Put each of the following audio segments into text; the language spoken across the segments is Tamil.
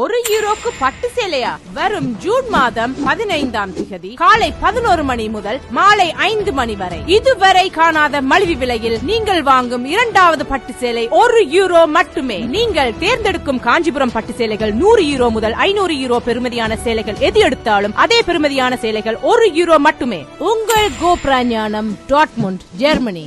ஒரு யூரோக்கு பட்டு சேலையா? வரும் ஜூன் மாதம் பதினைந்தாம் திகதி காலை பதினோரு மணி முதல் மாலை ஐந்து மணி வரை. இதுவரை காணாத மலிவு விலையில் நீங்கள் வாங்கும் இரண்டாவது பட்டு சேலை ஒரு யூரோ மட்டுமே. நீங்கள் தேர்ந்தெடுக்கும் காஞ்சிபுரம் பட்டு சேலைகள் நூறு யூரோ முதல் ஐநூறு யூரோ பெருமதியான சேலைகள் எது எடுத்தாலும் அதே பெருமதியான சேலைகள் ஒரு யூரோ மட்டுமே. உங்கள் கோப்ரா ஞானம் டாட்முண்ட் ஜெர்மனி.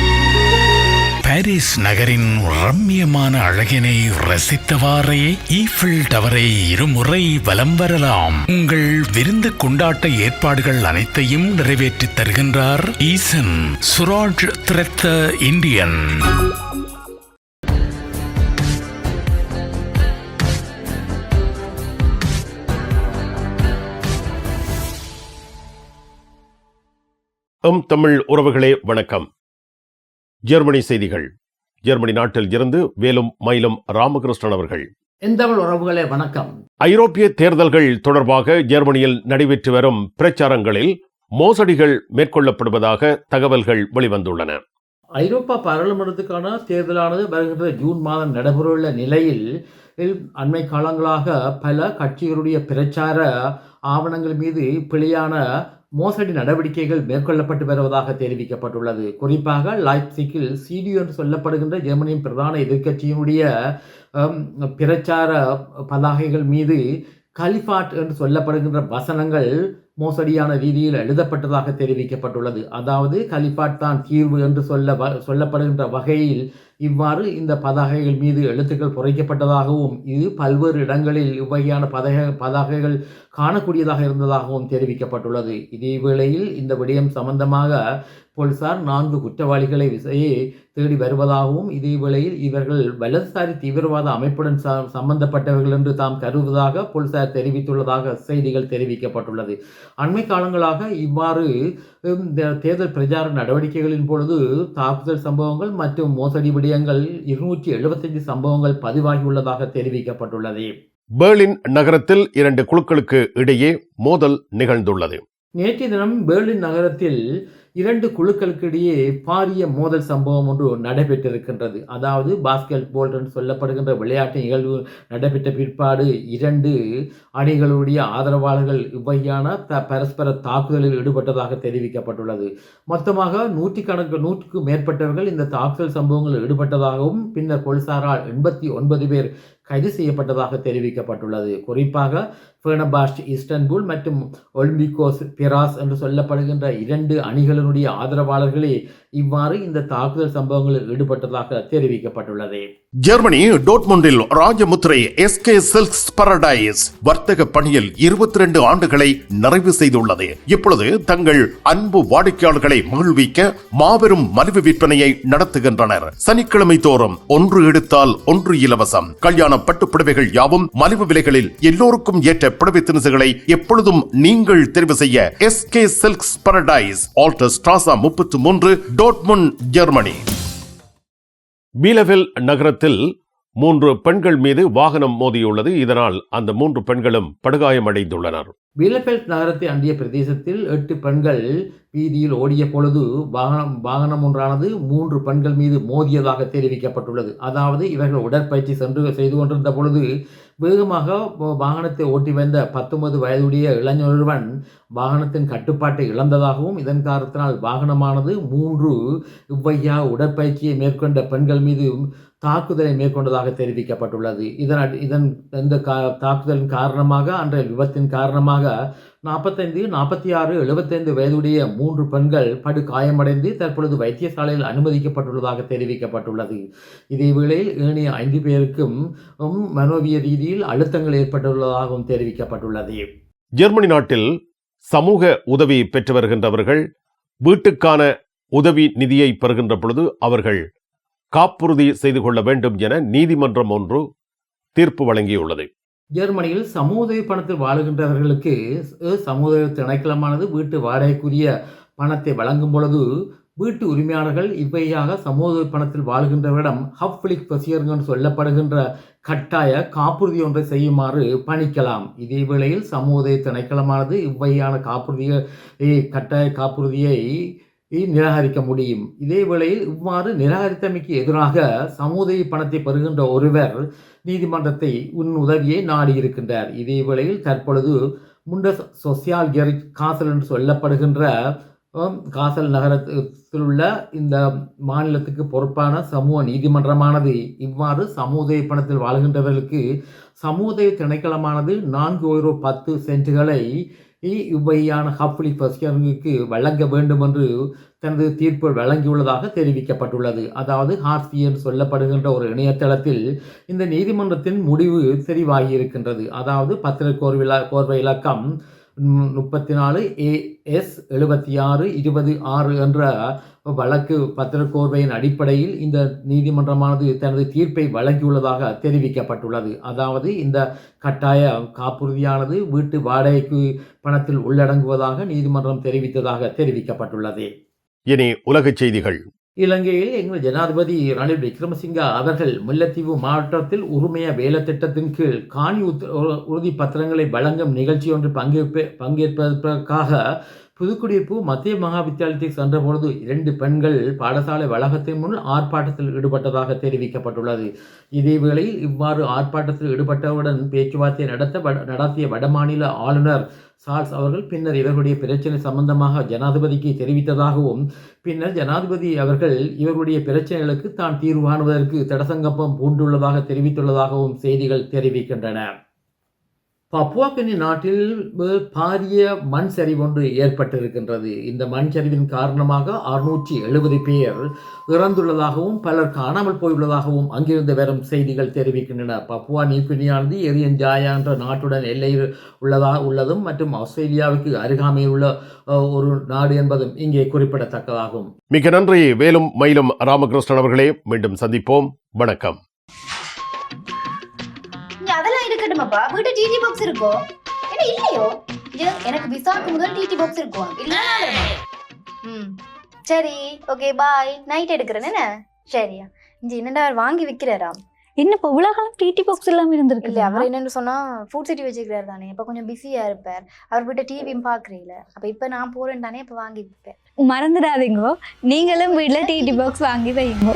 பாரிஸ் நகரின் ரம்மியமான அழகினை ரசித்தவாறே ஈஃபில் டவரை இருமுறை வலம் வரலாம். உங்கள் விருந்து கொண்டாட்ட ஏற்பாடுகள் அனைத்தையும் நிறைவேற்றித் தருகின்றார் ஈசன் சுராஜ் திரத்த இந்தியன். எம் தமிழ் உறவுகளே வணக்கம். ஜெர்மனி செய்திகள். ஜெர்மனி நாட்டில் இருந்து வேலும் மயிலும் ராமகிருஷ்ணன் அவர்கள். எந்தமிழ் உறவுகளே வணக்கம். ஐரோப்பிய தேர்தல்கள் தொடர்பாக ஜெர்மனியில் நடைபெற்று வரும் பிரச்சாரங்களில் மோசடிகள் மேற்கொள்ளப்படுவதாக தகவல்கள் வெளிவந்துள்ளன. ஐரோப்பா பாராளுமன்றத்துக்கான தேர்தலானது வருகின்ற ஜூன் மாதம் நடைபெறவுள்ள நிலையில் அண்மை காலங்களாக பல கட்சிகளுடைய பிரச்சார ஆவணங்கள் மீது பிழையான மோசடி நடவடிக்கைகள் மேற்கொள்ளப்பட்டு வருவதாக தெரிவிக்கப்பட்டுள்ளது. குறிப்பாக லைப்சிக்கில் சிடியு என்று சொல்லப்படுகின்ற ஜெர்மனியின் பிரதான எதிர்க்கட்சியினுடைய பிரச்சார பதாகைகள் மீது கலிஃபாட் என்று சொல்லப்படுகின்ற வசனங்கள் மோசடியான ரீதியில் எழுதப்பட்டதாக தெரிவிக்கப்பட்டுள்ளது. அதாவது கலிஃபாட் தான் தீர்வு என்று சொல்ல வ- சொல்லப்படுகின்ற வகையில் இவ்வாறு இந்த பதாகைகள் மீது எழுத்துக்கள் குறைக்கப்பட்டதாகவும் இது பல்வேறு இடங்களில் இவ்வகையான பதக பதாகைகள் காணக்கூடியதாக இருந்ததாகவும் தெரிவிக்கப்பட்டுள்ளது. இதே வேளையில் இந்த விடயம் சம்பந்தமாக போலீசார் நான்கு குற்றவாளிகளை விசையை தேடி வருவதாகவும் இதே வேளையில் இவர்கள் வலதுசாரி தீவிரவாத அமைப்புடன் சம்பந்தப்பட்டவர்கள் என்று தாம் கருதுவதாக போலீசார் தெரிவித்துள்ளதாக செய்திகள் தெரிவிக்கப்பட்டுள்ளது. அண்மை காலங்களாக இவ்வாறு தேர்தல் பிரச்சார நடவடிக்கைகளின் பொழுது தாக்குதல் சம்பவங்கள் மற்றும் மோசடி விடயங்கள் இருநூற்றி எழுபத்தஞ்சு சம்பவங்கள் பதிவாகியுள்ளதாக தெரிவிக்கப்பட்டுள்ளது. பெர்லின் நகரத்தில் இரண்டு குழுக்களுக்கு இடையே மோதல் நிகழ்ந்துள்ளது. நேற்றைய தினம் பெர்லின் நகரத்தில் இரண்டு குழுக்களுக்கு இடையே பாரிய மோதல் சம்பவம் ஒன்று நடைபெற்றிருக்கின்றது. அதாவது பாஸ்கெட் பால் என்று சொல்லப்படுகின்ற விளையாட்டு நிகழ்வு நடைபெற்ற பிற்பாடு இரண்டு அணிகளுடைய ஆதரவாளர்கள் இவ்வகையான த பரஸ்பர தாக்குதலில் ஈடுபட்டதாக தெரிவிக்கப்பட்டுள்ளது. மொத்தமாக நூற்றுக்கணக்கு நூற்றுக்கு மேற்பட்டவர்கள் இந்த தாக்குதல் சம்பவங்களில் ஈடுபட்டதாகவும் பின்னர் போலீசாரால் எண்பத்தி ஒன்பது பேர் கைது செய்யப்பட்டதாக தெரிவிக்கப்பட்டுள்ளது. குறிப்பாக ஃபேனபாஸ்ட் இஸ்டன்புல் மற்றும் ஒலிம்பிகோஸ் பிராஸ் என்று சொல்லப்படுகின்ற இரண்டு அணிகளினுடைய ஆதரவாளர்களே இவ்வாறு இந்த தாக்குதல் சம்பவங்களில் ஈடுபட்டதாக தெரிவிக்கப்பட்டுள்ளது. ஜெர்மனி டோட்மொண்டில் ராஜமுத்திரை எஸ்கே சில்க்ஸ் பரடைஸ் வர்த்தக பணியில் இருபத்தி ரெண்டு ஆண்டுகளை நிறைவு செய்துள்ளது. இப்பொழுது தங்கள் அன்பு வாடிக்கையாளர்களை மகிழ்விக்க மாபெரும் மலிவு விற்பனையை நடத்துகின்றனர். சனிக்கிழமை தோறும் ஒன்று எடுத்தால் ஒன்று இலவசம். கல்யாண பட்டு புடவைகள் யாவும் மலிவு விலைகளில் எல்லோருக்கும் ஏற்ற புடவை திணுசுகளை எப்பொழுதும் நீங்கள் தெரிவு செய்ய எஸ்கே சில்க்ஸ் பரடைஸ் ஆல்டர் ஸ்ட்ராசா முப்பத்தி மூன்று டோட்முன் ஜெர்மனி. பீலவெல் நகரத்தில் மூன்று பெண்கள் மீது வாகனம் மோதியுள்ளது. இதனால் அந்த மூன்று பெண்களும் படுகாயமடைந்துள்ளனர். பீலபெல்ட் நகரத்தை அண்டிய பிரதேசத்தில் எட்டு பெண்கள் வீதியில் ஓடிய பொழுது வாகனம் வாகனம் ஒன்றானது மூன்று பெண்கள் மீது மோதியதாக தெரிவிக்கப்பட்டுள்ளது. அதாவது இவர்கள் உடற்பயிற்சி சென்று செய்து கொண்டிருந்த பொழுது வேகமாக வாகனத்தை ஓட்டி வந்த பத்தொன்பது வயதுடைய இளைஞருவன் வாகனத்தின் கட்டுப்பாட்டை இழந்ததாகவும் இதன் காரணத்தினால் வாகனமானது மூன்று இவ்வையா உடற்பயிற்சியை மேற்கொண்ட பெண்கள் மீது தாக்குதலை மேற்கொண்டதாக தெரிவிக்கப்பட்டுள்ளது. இதன் இதன் இந்த கா தாக்குதலின் காரணமாக அன்றைய விபத்தின் காரணமாக நாற்பத்தைந்து நாற்பத்தி ஆறு எழுபத்தைந்து வயதுடைய மூன்று பெண்கள் படு காயமடைந்து தற்பொழுது வைத்தியசாலையில் அனுமதிக்கப்பட்டுள்ளதாக தெரிவிக்கப்பட்டுள்ளது. இதேவேளையில் ஏனைய ஐந்து பேருக்கும் மனோவிய ரீதியில் அழுத்தங்கள் ஏற்பட்டுள்ளதாகவும் தெரிவிக்கப்பட்டுள்ளது. ஜெர்மனி நாட்டில் சமூக உதவி பெற்று வருகின்றவர்கள் வீட்டுக்கான உதவி நிதியை பெறுகின்ற பொழுது அவர்கள் காப்புறுதி செய்து கொள்ள வேண்டும் என நீதிமன்றம் ஒன்று தீர்ப்பு வழங்கியுள்ளது. ஜெர்மனியில் சமூக பணத்தில் வாழுகின்றவர்களுக்கு அஹ், சமூக திணைக்களமானது வீட்டு வாடகைக்குரிய பணத்தை வழங்கும் பொழுது வீட்டு உரிமையாளர்கள் இவ்வையாக சமூக பணத்தில் வாழ்கின்றவரிடம் ஹப்ளிக் பசியர்கள் சொல்லப்படுகின்ற கட்டாய காப்புறுதி ஒன்றை செய்யுமாறு பணிக்கலாம். இதே வேளையில் சமூக திணைக்களமானது இவ்வையான காப்புறுதியை கட்டாய காப்புறுதியை நிராகரிக்க முடியும் இதே வேளையில் இவ்வாறு நிராகரித்தமைக்கு எதிராக சமுதாய பணத்தை பெறுகின்ற ஒருவர் நீதிமன்றத்தை உன் உதவியை நாடியிருக்கின்றார். இதே வேளையில் தற்பொழுது முண்ட சொசியால் கெரி காசல் என்று சொல்லப்படுகின்ற காசல் நகரத்தில் உள்ள இந்த மாநிலத்துக்கு பொறுப்பான சமூக நீதிமன்றமானது இவ்வாறு சமுதாய பணத்தில் வாழ்கின்றவர்களுக்கு சமுதாய திணைக்களமானது நான்கு ஒரு பத்து சென்ட்டுகளை இவ்வையான ஹப்ளி பஸ்கருக்கு வழங்க வேண்டும் என்று தனது தீர்ப்பு வழங்கியுள்ளதாக தெரிவிக்கப்பட்டுள்ளது. அதாவது ஹார்சி என்று சொல்லப்படுகின்ற ஒரு இணையதளத்தில் இந்த நீதிமன்றத்தின் முடிவு தெரிவாகியிருக்கின்றது. அதாவது பத்திர கோர்விலா கோர்வை இலக்கம் முப்பத்தி நாலு ஏஎஸ் எழுபத்தி ஆறு இருபது ஆறு என்ற வழக்கு பத்திரக்கோர்வையின் அடிப்படையில் இந்த நீதிமன்றமானது தனது தீர்ப்பை வழங்கியுள்ளதாக தெரிவிக்கப்பட்டுள்ளது. அதாவது இந்த கட்டாய காப்புறுதியானது வீட்டு வாடகைக்கு பணத்தில் உள்ளடங்குவதாக நீதிமன்றம் தெரிவித்ததாக தெரிவிக்கப்பட்டுள்ளது. இனி உலகச் செய்திகள். இலங்கையில் எங்கள் ஜனாதிபதி ரணில் விக்ரமசிங்கா அவர்கள் முல்லைத்தீவு மாவட்டத்தில் உரிமைய வேலை திட்டத்தின் கீழ் காணி உத்- உறுதி பத்திரங்களை வழங்கும் நிகழ்ச்சி ஒன்று பங்கேற்ப பங்கேற்பதற்காக புதுக்குடியிருப்பு மத்திய மகா வித்தியாலயத்துக்கு சென்றபொழுது இரண்டு பெண்கள் பாடசாலை வளாகத்தின் முன் ஆர்ப்பாட்டத்தில் ஈடுபட்டதாக தெரிவிக்கப்பட்டுள்ளது. இதேவேளையில் இவ்வாறு ஆர்ப்பாட்டத்தில் ஈடுபட்டவுடன் பேச்சுவார்த்தை நடத்த வட- நடத்திய வடமாநில ஆளுநர் சார்ஸ் அவர்கள் பின்னர் இவர்களுடைய பிரச்சனை சம்பந்தமாக ஜனாதிபதிக்கு தெரிவித்ததாகவும் பின்னர் ஜனாதிபதி அவர்கள் இவர்களுடைய பிரச்சனைகளுக்கு தான் தீர்வு காணுவதற்கு தடசங்கப்பம் பூண்டுள்ளதாக தெரிவித்துள்ளதாகவும் செய்திகள் தெரிவிக்கின்றன. பப்புவாக்கனி நாட்டில் பாரிய மண் சரிவு ஒன்று ஏற்பட்டிருக்கின்றது. இந்த மண் சரிவின் காரணமாக அறுநூற்றி எழுபது பேர் இறந்துள்ளதாகவும் பலர் காணாமல் போயுள்ளதாகவும் அங்கிருந்து வரும் செய்திகள் தெரிவிக்கின்றன. பப்புவா நியூகினியானது எரியன் ஜாயா என்ற நாட்டுடன் எல்லையில் உள்ளதா உள்ளதும் மற்றும் ஆஸ்திரேலியாவுக்கு அருகாமையில் உள்ள ஒரு நாடு என்பதும் இங்கே குறிப்பிடத்தக்கதாகும். மிக நன்றி. வேலும் மயிலும் ராமகிருஷ்ணன் அவர்களே மீண்டும் சந்திப்போம். வணக்கம். இருக்கட்டுமாப்பா வீட்டு டிடி பாக்ஸ் இருக்கோ? என்ன இல்லையோ? எனக்கு விசாக்கு முதல் டிடி பாக்ஸ் இருக்கும். இல்ல ம். சரி ஓகே பாய் நைட் எடுக்கிறேன் என்ன? சரியா இங்க என்னடா அவர் வாங்கி விக்கிறாராம்? என்ன இப்போ இவ்வளவு காலம் டிடி பாக்ஸ் இல்லாம இருந்திருக்கு இல்ல அவர் என்னன்னு சொன்னா ஃபுட் சிட்டி வச்சுக்கிறாரு தானே. இப்ப கொஞ்சம் பிஸியா இருப்பார். அவர் வீட்டை டிவியும் பாக்குறீல அப்ப இப்ப நான் போறேன் தானே இப்ப வாங்கி விப்பேன். மறந்துடாதீங்கோ. நீங்களும் வீட்ல டிடி பாக்ஸ் வாங்கி வைங்க.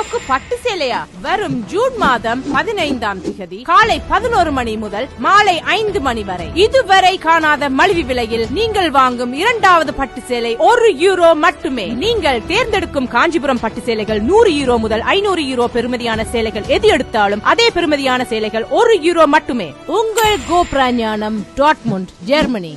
ஒரு பட்டு சேலையா? வரும் ஜூன் மாதம் பதினைந்தாம் திகதி காலை பதினோரு மணி முதல் மாலை ஐந்து மணி வரை. இதுவரை காணாத மலிவு விலையில் நீங்கள் வாங்கும் இரண்டாவது பட்டு சேலை ஒரு யூரோ மட்டுமே. நீங்கள் தேர்ந்தெடுக்கும் காஞ்சிபுரம் பட்டு சேலைகள் நூறு யூரோ முதல் ஐநூறு யூரோ பெருமதியான சேலைகள் எது எடுத்தாலும் அதே பெருமதியான சேலைகள் ஒரு யூரோ மட்டுமே. உங்கள் கோப்ரா ஞானம் டாட்முண்ட் ஜெர்மனி.